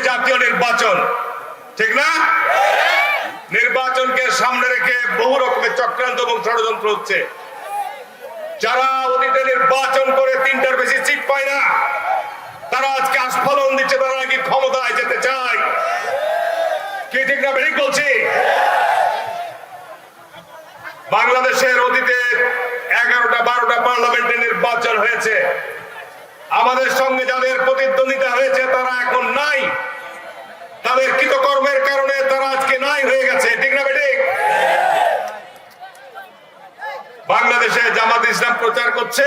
জাতীয় নির্বাচন। ঠিক না? নির্বাচনকে সামনে রেখে বহু রকমের চক্রান্ত এবং ষড়যন্ত্র হচ্ছে। যারা অতীতে নির্বাচন করে তিনটার বেশি সিট পায় না, তারা আজকে আস্ফলন দিচ্ছে, তারা নাকি ক্ষমতায় যেতে চায়। কি ঠিক না বেরিক বলছি? বাংলাদেশের অতীতে এগারোটা, বারোটা পার্লামেন্টে নির্বাচন হয়েছে। আমাদের সঙ্গে যাদের প্রতিদ্বন্দ্বিতা হয়েছে, তারা এখন নাই। তাদের কৃতকর্মের কারণে তারা আজকে নাই হয়ে গেছে। ঠিক না বেঠিক? বাংলাদেশে জামাত ইসলাম প্রচার করছে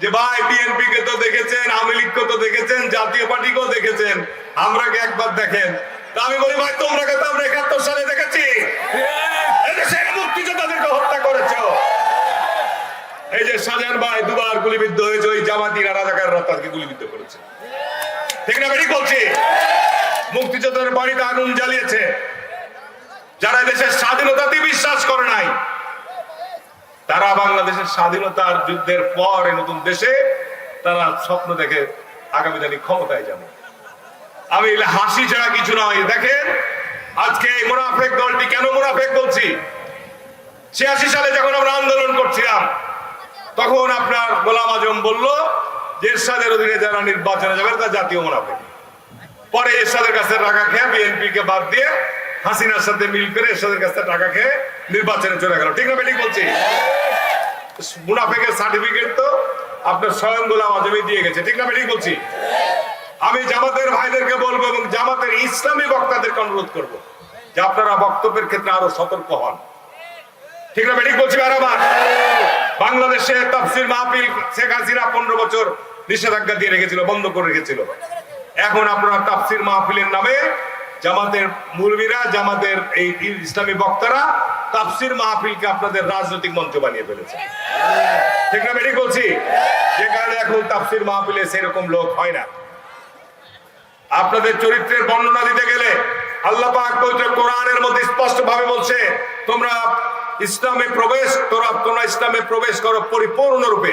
যে, ভাই বিএনপি কে তো দেখেছেন, আওয়ামী লীগকে তো দেখেছেন, জাতীয় পার্টিকেও দেখেছেন। আমরাকে একবার দেখেন? তা আমি বলি, ভাই, তোমরা কে? তো আমরা একাত্তর সালে দেখেছি। শাহজাহান ভাই, দুবার গুলিবিদ্ধ হয়েছে, ওই জামাতিরা রাজাকাররা তাকে গুলিবিদ্ধ করেছে। ঠিক না বেরিক বলছি? মুক্তিযোদ্ধার বাড়িতে আগুন জ্বালিয়েছে। যারা দেশের স্বাধীনতাতে বিশ্বাস করে নাই, তারা বাংলাদেশের স্বাধীনতার যুদ্ধের পর নতুন দেশে তারা স্বপ্ন দেখে আগামী দিনে ক্ষমতায় যাবে। আমি হাসি ছাড়া কিছু নয়। দেখেন, আজকে এই মুনাফেক দলটি কেন মুনাফেক বলছি? ছিয়াশি সালে যখন আমরা আন্দোলন করছিলাম তখন আপনার গোলাম আজম বলল যে এরশাদের অধীনে যারা নির্বাচনে যাবে তারা জাতীয় মুনাফেক। পরে এরশাদের কাছে টাকা খেয়ে বিএনপি কে বাদ দিয়ে হাসিনার সাথে মিল করে এরশাদের কাছে টাকা খেয়ে নির্বাচনে চলে গেল। ঠিক না বেঠিক বলছি? মুনাফেকের সার্টিফিকেট তো আপনার স্বয়ং গোলাম আজমই দিয়ে গেছে। ঠিক না বেঠিক বলছি? আমি জামাতের ভাইদেরকে বলব এবং জামাতের ইসলামী বক্তাদেরকে অনুরোধ করব যে আপনারা বক্তব্যের ক্ষেত্রে আরও সতর্ক হন। ঠিক না বেঠিক বলছি আর আমার বাংলাদেশে তাফসির মাহফিল শেখ হাসিনা পনেরো বছর নিষেধাজ্ঞা দিয়ে রেখেছিল, বন্ধ করে রেখেছিল। এখন আপনারা তাফসির মাহফিলের নামে জামাতের মুরবিরা, জামাতের এই ইসলামী বক্তারা তাফসির মাহফিলকে আপনাদের রাজনৈতিক মঞ্চ বানিয়ে ফেলেছে। ঠিক না, বেঠিক বলছি? যে কারণে এখন তাফসির মাহফিলে সেরকম লোক হয় না। আপনাদের চরিত্রের বর্ণনা দিতে আল্লাহ পাক পবিত্র কোরআনের মধ্যে স্পষ্ট ভাবে বলছে, তোমরা ইসলামে প্রবেশ তোরা, তোমরা ইসলামে প্রবেশ করো পরিপূর্ণ রূপে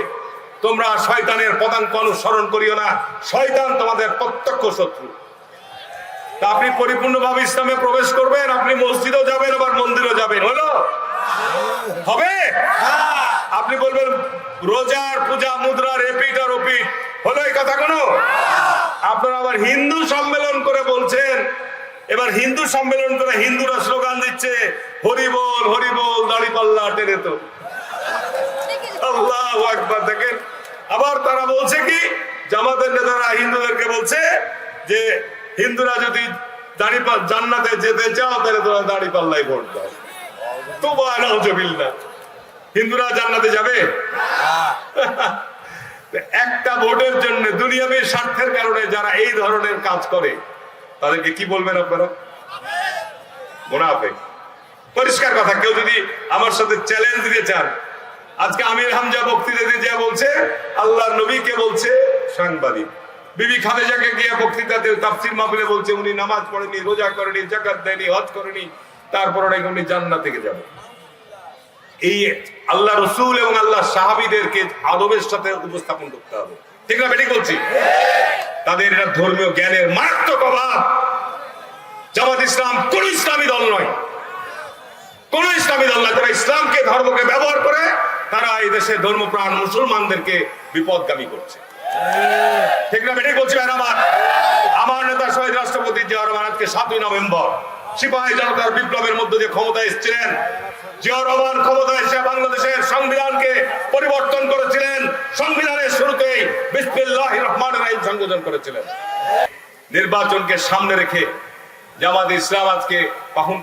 তোমরা শয়তানের পদাঙ্ক অনুসরণ করিও না, শয়তান তোমাদের প্রত্যক্ষ শত্রু। তা আপনি পরিপূর্ণভাবে ইসলামে প্রবেশ করবেন, আপনি মসজিদও যাবেন, আবার মন্দিরও যাবেন, হলো? হবে? আপনি বলবেন, রোজার পূজা, মুদ্রা, রেপিট আর ওপিট, হলো এই কথা কোনো আপনারা আবার হিন্দু সম্মেলন করে বলছেন এবার হিন্দু সম্মেলন করে হিন্দুরা স্লোগান দিচ্ছে হরিবল হরিবল হরি বল পাল্লা টেনে তো। আল্লাহ আকবার দেখেন। আবার তারা বলছে কি জামাতের নেতারা হিন্দুদেরকে বলছে যে হিন্দুরা যদি দাড়ি জান্নাতে যেতে চাও তাহলে তোরা দাড়ি পাল্লাই ভোট দাও। তো না হিন্দুরা জান্নাতে যাবে? একটা ভোটের জন্য দুনিয়াবী স্বার্থের কারণে যারা এই ধরনের কাজ করে তাদেরকে কি বলবেন আপনারা? মুনাফেক। পরিষ্কার কথা, কেউ যদি আমার সাথে চ্যালেঞ্জ দিতে চান, আজকে আমির হামজা বক্তৃতা দিয়ে যা বলছে আল্লাহ নবীকে বলছে? সাংবাদিক। বিবি খালেজাকে গিয়ে বক্তৃতাতে তাফসির মাহফিলে বলছে, উনি নামাজ পড়েনি, রোজা করেনি, জাকাত দেয়নি, হজ করেনি, তারপর নাকি উনি জান্নাত থেকে যাবে। এই আল্লাহ রসুল এবং আল্লাহ সাহাবিদেরকে আদবের সাথে উপস্থাপন করতে হবে। ঠিক না বেটি বলছি? তাদের এটা ধর্মীয় জ্ঞানের মারাত্মক অভাব। জামাত ইসলাম কোন ইসলামী দল নয়। কোন ইসলামী দল নয়, তারা ইসলামকে, ধর্মকে ব্যবহার করে তারা এই দেশে ধর্মপ্রাণ মুসলমানদেরকে বিপদগামী করছে। ঠিক না বেটি বলছি আমার? নেতা শহীদ রাষ্ট্রপতি জিয়া রহমান সাতই নভেম্বর সিপাহী জনতার বিপ্লবের মধ্যে দিয়ে ক্ষমতায় এসেছিলেন। নির্বাচনকে সামনে রেখে জামাত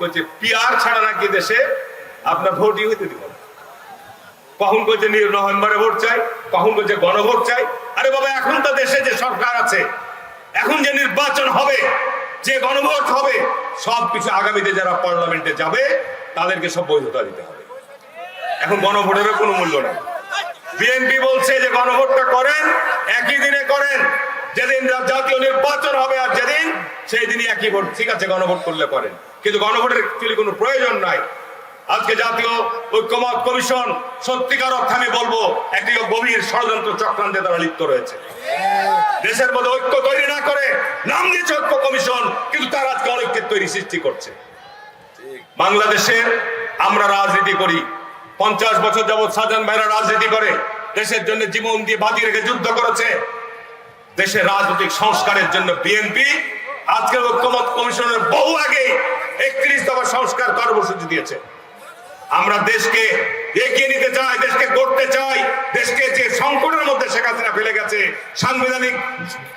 করছে। পিয়ার ছাড়া নাকি দেশে আপনার ভোটই হইতে দিব কখন করছে নভেম্বরে ভোট চাই কখন করছে গণভোট চাই। আরে বাবা, এখন তো দেশে যে সরকার আছে, এখন যে নির্বাচন হবে যে গণভোট হবে, সব কিছু আগামীতে যারা পার্লামেন্টে যাবে, তাদেরকে সব বৈধতা দিতে হবে। এখন গণভোটেরও কোনো মূল্য নেই। বিএনপি বলছে যে গণভোটটা করেন, একই দিনে করেন। যেদিন জাতীয় নির্বাচন হবে আর যেদিন, সেই দিনই একই ভোট। ঠিক আছে, গণভোট করলে করেন। কিন্তু গণভোটের অ্যাকচুয়ালি কোনো প্রয়োজন নাই। আজকে জাতীয় ঐক্যমত কমিশন সত্যিকার অর্থে আমি বলব, একটি গভীর ষড়যন্ত্র চক্রান্তে তারা লিপ্ত রয়েছে। দেশের মধ্যে ঐক্য তৈরি না করে নাম দিয়েছে ঐক্য কমিশন কিন্তু তার আজকে অনৈক্যের তৈরি সৃষ্টি করছে। বাংলাদেশে আমরা রাজনীতি করি পঞ্চাশ বছর যাবৎ সাজান ভাইরা রাজনীতি করে দেশের জন্য জীবন দিয়ে বাজি রেখে যুদ্ধ করেছে। দেশের রাজনৈতিক সংস্কারের জন্য বিএনপি আজকের ঐক্যমত কমিশনের বহু আগে একত্রিশ দফা সংস্কার কর্মসূচি দিয়েছে। আমরা দেশকে এগিয়ে নিতে চাই, দেশকে গড়তে চাই, দেশকে যে সংকটের মধ্যে শেখ হাসিনা ফেলে গেছে, সাংবিধানিক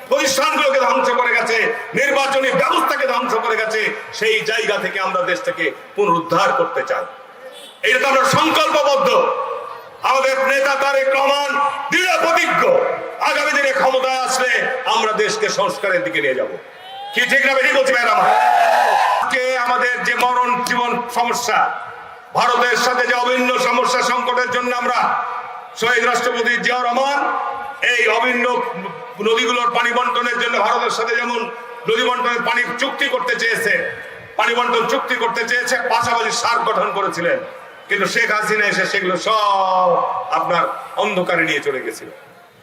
প্রতিষ্ঠানগুলোকে ধ্বংস করে গেছে, নির্বাচনী ব্যবস্থাকে ধ্বংস করে গেছে, সেই জায়গা থেকে আমরা দেশটাকে পুনরুদ্ধার করতে চাই। এটা তো আমরা সংকল্পবদ্ধ। আমাদের নেতা তারেক রহমান দৃঢ় প্রতিজ্ঞ আগামী দিনে ক্ষমতায় আসলে আমরা দেশকে সংস্কারের দিকে নিয়ে যাব। কি ঠিক না বেশি বলছি ম্যাডাম আমাদের যে মরণ জীবন সমস্যা ভারতের সাথে যে অভিন্ন সমস্যা সংকটের জন্য আমরা শহীদ রাষ্ট্রপতি জিয়া রহমান, এই অভিন্ন নদীগুলোর পানি বন্টনের জন্য ভারতের সাথে যেমন নদী বন্টনের পানি চুক্তি করতে চেয়েছে, পানি বন্টন চুক্তি করতে চেয়েছে, পাশাপাশি সার গঠন করেছিলেন। কিন্তু শেখ হাসিনা এসে সেগুলো সব আপনার অন্ধকারে নিয়ে চলে গেছিল।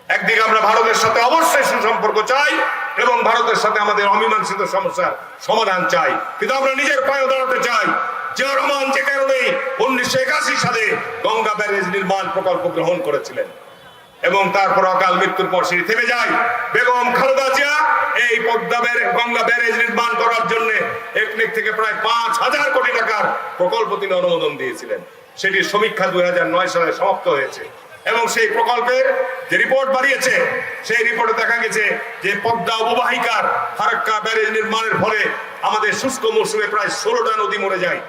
একদিকে আমরা ভারতের সাথে অবশ্যই সুসম্পর্ক চাই এবং ভারতের সাথে আমাদের অমীমাংসিত সমস্যার সমাধান চাই। কিন্তু আমরা নিজের পায়ে দাঁড়াতে চাই। জিয়া রহমান যে কারণে উনিশশো একাশি সালে গঙ্গা ব্যারেজ নির্মাণ প্রকল্প গ্রহণ করেছিলেন। এবং তারপর অকাল মৃত্যুর পর সেটি থেমে যায়। বেগম খালেদা জিয়া এই পদ্মা গঙ্গা ব্যারেজ নির্মাণ করার জন্য একনেক থেকে প্রায় পাঁচ হাজার কোটি টাকার প্রকল্প তিনি অনুমোদন দিয়েছিলেন। সেটির সমীক্ষা দুই হাজার নয় সালে সমাপ্ত হয়েছে। এবং সেই প্রকল্পের যে রিপোর্ট বাড়িয়েছে, সেই রিপোর্টে দেখা গেছে যে পদ্মা অববাহিকার ফারাক্কা ব্যারেজ নির্মাণের ফলে আমাদের শুষ্ক মৌসুমে প্রায় ষোলোটা নদী মরে যায়।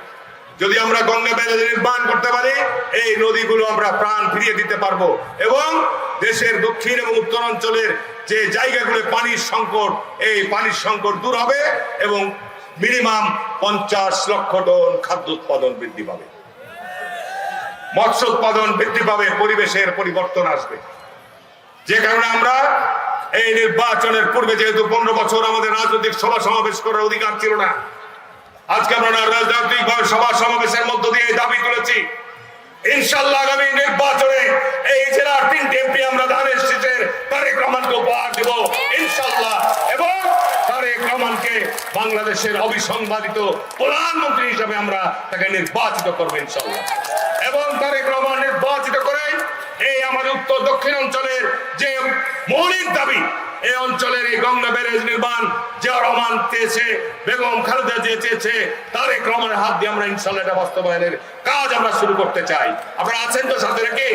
যদি আমরা গঙ্গা ব্যারেজ নির্মাণ করতে পারি, এই নদীগুলো আমরা প্রাণ ফিরিয়ে দিতে পারব। এবং দেশের দক্ষিণ এবং উত্তর অঞ্চলের যে জায়গাগুলো, পানির সংকট, এই পানির সংকট দূর হবে এবং মিনিমাম পঞ্চাশ লক্ষ টন খাদ্য উৎপাদন বৃদ্ধি পাবে। মৎস্য উৎপাদন বৃদ্ধি পাবে, পরিবেশের পরিবর্তন আসবে। যে কারণে আমরা এই নির্বাচনের পূর্বে যেহেতু পনেরো বছর আমাদের রাজনৈতিক সভা সমাবেশ করার অধিকার ছিল না, আজকে আমরা রাজনৈতিক ভাবে সভা সমাবেশের মধ্য দিয়ে দাবি তুলেছি। ইনশাল্লাহ আগামী নির্বাচনে এই জেলার তিনটি এমপি আমরা ধানের শীষের তারেক রহমানকে উপহার দেব। ইনশাল্লাহ এবং তারেক রহমানকে বাংলাদেশের অবিসংবাদিত প্রধানমন্ত্রী হিসাবে আমরা তাকে নির্বাচিত করব ইনশাল্লাহ এবং তারেক রহমান নির্বাচিত করে উত্তর দক্ষিণ অঞ্চলের যে মৌলিক দাবি এই অঞ্চলের এই গঙ্গা ব্যারেজ নির্মাণ যে রহমান চেয়েছে বেগম খালেদা যে চেয়েছে তারেক রহমানের হাত দিয়ে আমরা ইনশাল্লাহ এটা বাস্তবায়নের কাজ আমরা শুরু করতে চাই। আপনারা আছেন তো সাথে নাকি?